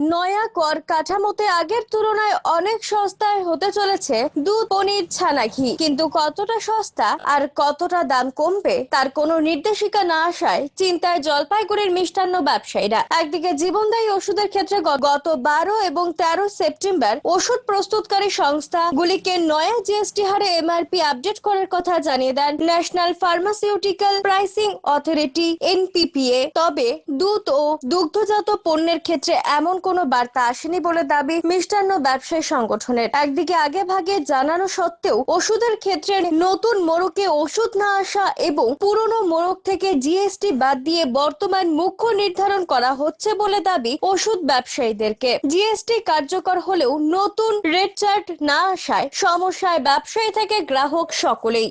নয়া কর কাঠামোতে আগের তুলনায় অনেক সস্তায় হতে চলেছে দুধ, পনির, ছানা ঘি। কিন্তু কতটা সস্তা আর কতটা দাম কমবে তার কোনো নির্দেশিকা না আসায় চিন্তায় জলপাইগুড়ির মিষ্টান্ন ব্যবসায়ীরা। একদিকে জীবনদায়ী ওষুধের ক্ষেত্রে গত বারো এবং তেরো সেপ্টেম্বর ওষুধ প্রস্তুতকারী সংস্থাগুলিকে নয়া জিএসটি হারে এমআরপি আপডেট করার কথা জানিয়ে দেন national pharmaceutical pricing authority NPPA. তবে দুধ ও দুগ্ধজাত পণ্যের ক্ষেত্রে এমন কোনো বার্তা আসেনি বলে দাবি মিষ্টান্ন ব্যবসায়ী সংগঠনের। একদিকে আগে ভাগে জানানো সত্ত্বেও ওষুধের ক্ষেত্রে নতুন মোড়কে ওষুধ না আসা এবং পুরনো মোড়ক থেকে জিএসটি বাদ দিয়ে বর্তমান মুখ্য নির্ধারণ করা হচ্ছে বলে দাবি ওষুধ ব্যবসায়ীদেরকে। জিএসটি কার্যকর হলেও নতুন রেট চার্ট না আসায় সমস্যায় ব্যবসায়ী থেকে গ্রাহক সকলেই।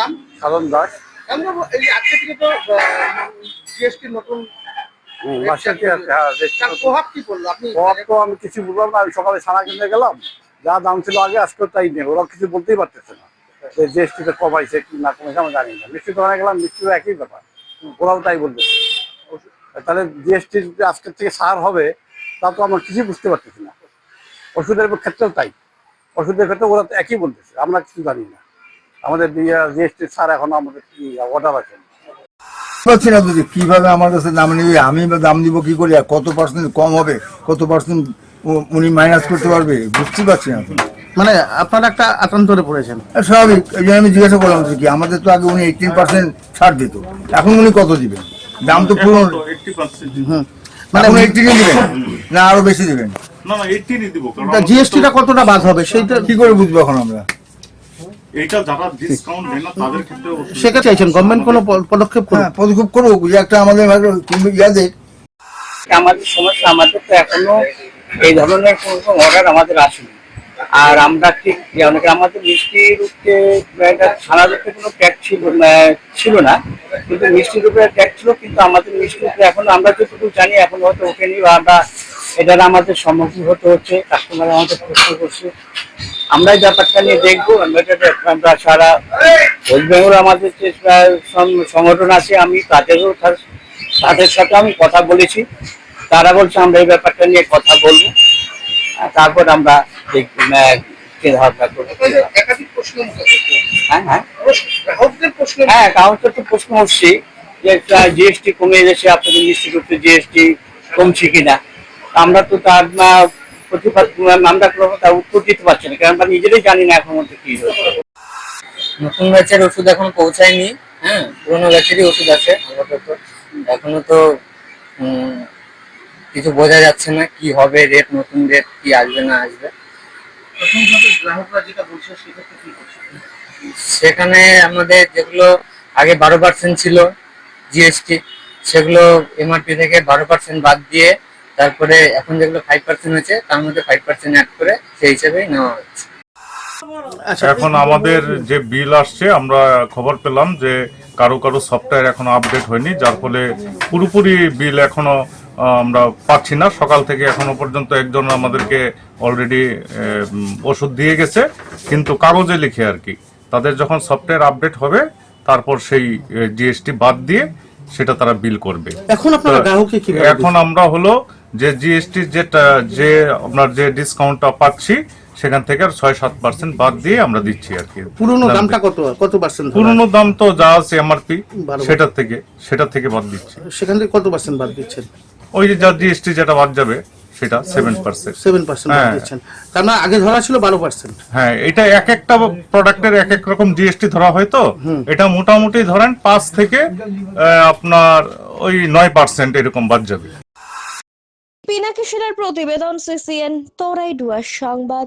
নাম? সাধন দাস। আমরা এই আজকে থেকে তো জিএসটি নতুন বাসাতে আছে, হ্যাঁ, দেখছি তার নতুন। প্রভাব কি পড়ল? আপনি প্রভাব তো আমি কিছু বুঝলাম না আমি সকালে ছানা কিনতে গেলাম। যা দাম ছিল আগে আজকে তাই নেই ওরা কিছু বলতেই পারতেছে না। যে জিএসটিতে কমাইছে কি না কমাইছে আমি জানি না। মিষ্টি দোকানে গেলাম একই ব্যাপার। ওরাও তাই বলতেছে। তাহলে জিএসটি আজকের থেকে সার হবে তা তো আমরা কিছুই বুঝতে পারতেছি না। ওষুধের ক্ষেত্রেও তাই। ওষুধের ক্ষেত্রে ওরা তো একই বলতেছে আমরা কিছু জানি না। আমাদের জিএসটির সার এখন আমাদের কি অর্ডার আছে পাচ্ছি না যদি কীভাবে আমার কাছে দাম নিবে? আমি বা দাম দিব কি করি? আর কত পার্সেন্ট কম হবে? কত পার্সেন্ট উনি মাইনাস করতে পারবে? বুঝতে পারছি না মানে আপনারা একটা আতঙ্করে পড়েছেন। স্বাভাবিক এই জন্য আমি জিজ্ঞাসা করলাম যে কি আমাদের তো আগে উনি এইটিন পার্সেন্ট ছাড় দিত। এখন উনি কত দিবেন? দাম তো পুরো মানে উনি এইটিনই দিবেন? না আরও বেশি দিবেন। না না এইটিনই দিব কারণ জিএসটিটা কতটা বাদ হবে? সেইটা কি করে বুঝব এখন আমরা? এইটা যারা ডিসকাউন্ট দেয় না তাদের ক্ষেত্রে সেটা চাইছেন গভর্নমেন্ট কোনো পদক্ষেপ করুক। হ্যাঁ পদক্ষেপ করুক যে একটা আমাদের ইয়াদের আমাদের সমস্যা আমাদের তো এখনও এই ধরনের কোনো অর্ডার আমাদের আসেনি। আর আমরা ঠিক অনেক আমাদের মিষ্টির উপরে কোনো ছিল ছিল না। কিন্তু মিষ্টির উপরে ট্যাক্স ছিল কিন্তু আমাদের মিষ্টির উপরে এখন আমরা যতটুকু জানি এখন হয়তো ওঠেনি বা আমরা এটার আমাদের সম্মুখীন হতে হচ্ছে কাস্টমার আমাদের প্রশ্ন করছে। আমরা এই ব্যাপারটা নিয়ে দেখব আমরা সারা ওয়েস্ট বেঙ্গল আমাদের যে সংগঠন আছে আমি তাদেরও তাদের সাথে আমি কথা বলেছি। তারা বলছে আমরা এই ব্যাপারটা নিয়ে কথা বলব। তারপর আমরা দেখব করব হ্যাঁ হ্যাঁ। গ্রাহকদের হ্যাঁ তো প্রশ্ন যে জিএসটি কমে গেছে আপনাদের নিশ্চিত করতে জিএসটি কমছে কিনা। আমরা তো তার প্রতিবাদ আমরা কোনো তার উত্তর দিতে পারছি না কারণ আমরা নিজেরাই জানি না এখন মধ্যে কি হচ্ছে নতুন ব্যাচের ওষুধ এখন পৌঁছায়নি হ্যাঁ পুরোনো ব্যাচেরই ওষুধ আছে আপাতত। এখনও তো কিছু বোঝা যাচ্ছে না কি হবে রেট নতুন রেট কি আসবে না আসবে। গ্রাহকরা যেটা বলছে সেক্ষেত্রে কি করছে? সেখানে আমাদের যেগুলো আগে বারো পার্সেন্ট ছিল জিএসটি সেগুলো এমআরপি থেকে বারো পার্সেন্ট বাদ দিয়ে তারপরে এখন যেগুলো ফাইভ পার্সেন্ট হয়েছে তার মধ্যে ফাইভ পার্সেন্ট অ্যাড করে সেই হিসেবেই নেওয়া হচ্ছে। আচ্ছা এখন আমাদের যে বিল আসছে আমরা খবর পেলাম যে কারও কারও সফটওয়্যার এখনও আপডেট হয়নি যার ফলে পুরোপুরি বিল এখনও আমরা পাচ্ছি না। সকাল থেকে এখনও পর্যন্ত একজন আমাদেরকে অলরেডি ওষুধ দিয়ে গেছে কিন্তু কাগজে লিখে আর কি। তাদের যখন সফটওয়্যার আপডেট হবে তারপর সেই জিএসটি বাদ দিয়ে সেটা তারা বিল করবে। এখন আপনারা গ্রাহককে এখন আমরা হলো যে জিএসটি যেটা যে আপনার যে ডিসকাউন্টটা পাচ্ছি সেখান থেকে আর ছয় সাত পার্সেন্ট বাদ দিয়ে আমরা দিচ্ছি আর কি। পুরনো দামটা কত কত পার্সেন্ট পুরনো দাম তো যা আছে এমআরপি। সেটা থেকে সেটা থেকে বাদ দিচ্ছি। সেখান থেকে কত পার্সেন্ট বাদ দিচ্ছেন? ওই যে যা জিএসটি যেটা বাদ যাবে সেটা সেভেন পার্সেন্ট সেভেন পার্সেন্ট বাদ হ্যাঁ। দিচ্ছেন। তার মানে আগে ধরা ছিল বারো পার্সেন্ট হ্যাঁ এটা এক একটা প্রোডাক্টের এক এক রকম জিএসটি ধরা হয় তো। এটা মোটামুটি ধরেন পাঁচ থেকে আপনার ওই নয় পার্সেন্ট এরকম বাদ যাবে। পিনাকি সেনার প্রতিবেদন সিসিএন তোরাই ডুয়ার সংবাদ।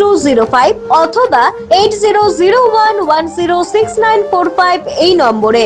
two five অথবা এইট সিক্স নাইন ফাইভ এই নম্বরে।